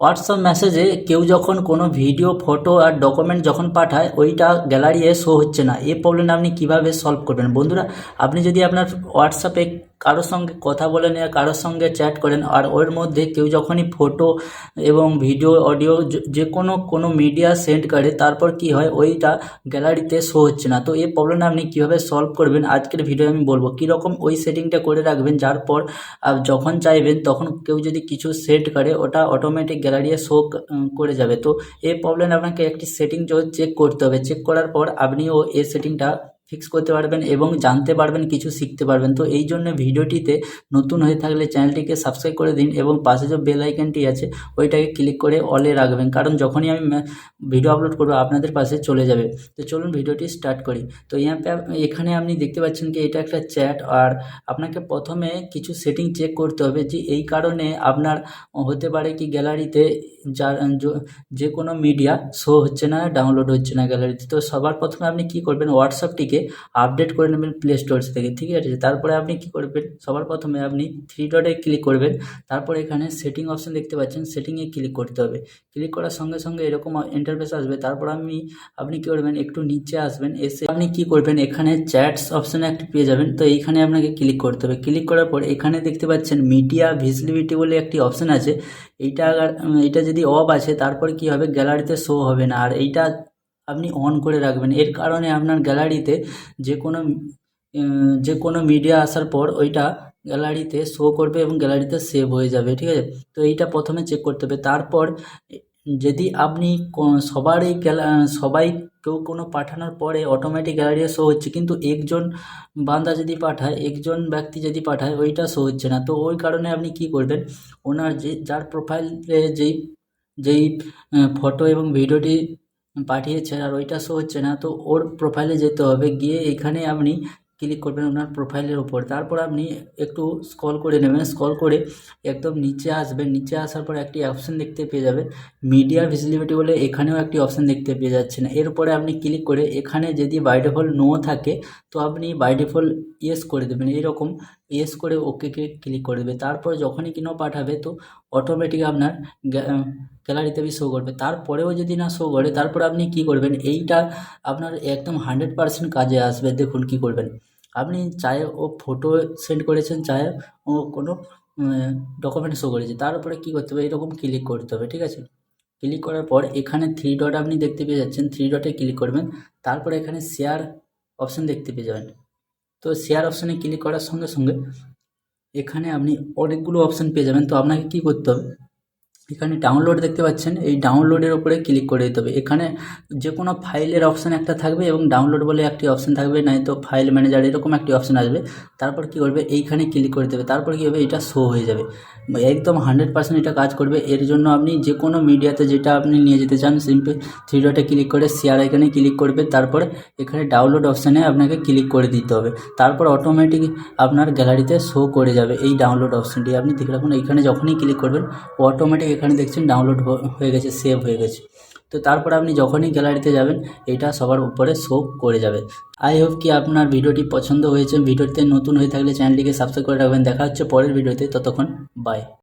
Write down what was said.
WhatsApp মেসেজে কেউ যখন কোনো ভিডিও, ফটো আর ডকুমেন্ট যখন পাঠায়, ওইটা গ্যালারিয়ে শো হচ্ছে না। এই প্রবলেমটা আপনি কীভাবে সলভ করবেন? বন্ধুরা, আপনি যদি আপনার হোয়াটসঅ্যাপে কারোর সঙ্গে কথা বলেন আর কারোর সঙ্গে চ্যাট করেন, আর ওর মধ্যে কেউ যখনই ফটো এবং ভিডিও অডিও যে কোনো কোনো মিডিয়া সেন্ড করে, তারপর কি হয়, ওইটা গ্যালারিতে শো হচ্ছে না। তো এই প্রবলেমটা আপনি কীভাবে সলভ করবেন? আজকের ভিডিও আমি বলব, কীরকম ওই সেটিংটা করে রাখবেন, যার পর যখন চাইবেন, তখন কেউ যদি কিছু সেট করে, ওটা অটোমেটিক গ্যালারিতে শো করে যাবে। তো এই প্রবলেম আপনাকে একটি সেটিং চেক করতে হবে। চেক করার পর আপনিও এই সেটিংটা ফিক্স করতে পারবেন এবং জানতে পারবেন, কিছু শিখতে পারবেন। তো এই জন্য ভিডিওটিতে নতুন হয়ে থাকলে চ্যানেলটিকে সাবস্ক্রাইব করে দিন এবং পাশে যে বেল আইকনটি আছে, ওইটাকে ক্লিক করে অলে রাখবেন। কারণ যখনই আমি ভিডিও আপলোড করব, আপনাদের পাশে চলে যাবে। তো চলুন ভিডিওটি স্টার্ট করি। তো এখানে আপনি দেখতে পাচ্ছেন কি, এটা একটা চ্যাট আর আপনাকে প্রথমে কিছু সেটিং চেক করতে হবে যে এই কারণে আপনার হতে পারে কি গ্যালারিতে যার যে কোনো মিডিয়া শো হচ্ছে না ডাউনলোড হচ্ছে না গ্যালারিতে তো সবার প্রথমে আপনি কি করবেন হোয়াটসঅ্যাপটিকে আপডেট করে নেবেন প্লে স্টোর থেকে, ঠিক আছে? তারপরে আপনি কি করবেন? সবার প্রথমে আপনি থ্রি ডটে ক্লিক করবেন। তারপর এখানে সেটিং অপশন দেখতে পাচ্ছেন সেটিংয়ে ক্লিক করতে হবে। ক্লিক করার সঙ্গে সঙ্গে এরকম ইন্টারফেস আসবে। তারপর আপনি আপনি কী করবেন? একটু নিচে আসবেন, এসে আপনি কি করবেন? এখানে চ্যাটস অপশানে একটি পেয়ে যাবেন। তো এইখানে আপনাকে ক্লিক করতে হবে। ক্লিক করার পর এখানে দেখতে পাচ্ছেন মিডিয়া ভিজিবিলিটি বলে একটি অপশান আছে। এইটা এইটা যদি অফ আছে, তারপর কি হবে? গ্যালারিতে শো হবে না। আর এইটা আপনি অন করে রাখবেন। এর কারণে আপনার গ্যালারিতে যে কোনো যে কোনো মিডিয়া আসার পর ওইটা গ্যালারিতে শো করবে এবং গ্যালারিতে সেভ হয়ে যাবে, ঠিক আছে? তো এইটা প্রথমে চেক করতে হবে। তারপর যদি আপনি সবারই সবাই কেউ কোনো পাঠানোর পরে অটোমেটিক গ্যালারিতে শো হচ্ছে, কিন্তু একজন বান্দা যদি পাঠায়, একজন ব্যক্তি যদি পাঠায়, ওইটা শো হচ্ছে না। তো ওই কারণে আপনি কি করবেন? ওনার যে, যার প্রোফাইলে যেই যেই ফটো এবং ভিডিওটি পাঠিয়েছে আর ওইটা শো হচ্ছে না, তো ওর প্রোফাইলে যেতে হবে। গিয়ে এখানে আপনি ক্লিক করবেন ওনার প্রোফাইলের ওপর তারপর আপনি একটু স্ক্রল করে নেবেন। স্ক্রল করে একদম নিচে আসবেন। নিচে আসার পর একটি অপশন দেখতে পেয়ে যাবেন। মিডিয়া ভিজিবিলিটি বলে এখানেও একটি অপশন দেখতে পেয়ে যাচ্ছেন। এরপরে আপনি ক্লিক করে এখানে যদি বাই ডিফল্ট নো থাকে, তো আপনি বাই ডিফল্ট ইয়েস করে দেবেন। এরকম ইয়েস করে ওকেকে ক্লিক করে দেবে তারপর যখনই কিনো পাঠাবে, তো অটোমেটিক আপনার গ্যালারিতে বি শো করবে। তারপরেও যদি না শো করে, তারপর আপনি কি করবেন? এইটা আপনার একদম হান্ড্রেড পার্সেন্ট কাজে আসবে। দেখুন কি করবেন। আপনি চায়ে ও ফটো সেন্ড করেছেন, চায়ে ও কোনো ডকুমেন্ট শো করেছে। তার উপরে কী করতে হবে? এরকম ক্লিক করতে হবে, ঠিক আছে? ক্লিক করার পর এখানে থ্রি ডট আপনি দেখতে পেয়ে যাচ্ছেন। থ্রি ডটে ক্লিক করবেন। তারপরে এখানে শেয়ার অপশন দেখতে পেয়ে যাবেন। তো শেয়ার অপশানে ক্লিক করার সঙ্গে সঙ্গে এখানে আপনি অনেকগুলো অপশান পেয়ে যাবেন। তো আপনাকে কী করতে হবে? এখানে ডাউনলোড দেখতে পাচ্ছেন। এই ডাউনলোডের উপরে ক্লিক করে দিতে হবে। এখানে যে কোনো ফাইলের অপশান একটা থাকবে এবং ডাউনলোড বলে একটি অপশান থাকবে নাই তো ফাইল ম্যানেজার এরকম একটি অপশান আসবে। তারপর কী করবে? এইখানে ক্লিক করে দেবে তারপর কী হবে? এটা শো হয়ে যাবে। একদম হান্ড্রেড পার্সেন্ট এটা কাজ করবে। এর জন্য আপনি যে কোনো মিডিয়াতে যেটা আপনি নিয়ে যেতে চান সিম্পল থ্রি ডটে ক্লিক করে শেয়ার এখানে ক্লিক করবে। তারপর এখানে ডাউনলোড অপশানে আপনাকে ক্লিক করে দিতে হবে। তারপর অটোমেটিক আপনার গ্যালারিতে শো করে যাবে এই ডাউনলোড অপশানটি আপনি দেখে রাখুন এখানে যখনই ক্লিক করবেন অটোমেটিক এখানে দেখছেন ডাউনলোড হয়ে গেছে সেভ হয়ে গেছে। তো তারপর আপনি যখনই গ্যালারিতে যাবেন, এটা সবার উপরে শো করে যাবে। আই হোপ কি আপনার ভিডিওটি পছন্দ হয়েছে। ভিডিওতে নতুন হয়ে থাকলে চ্যানেলটিকে সাবস্ক্রাইব করে রাখবেন। দেখা হচ্ছে পরের ভিডিওতে। ততক্ষণ বাই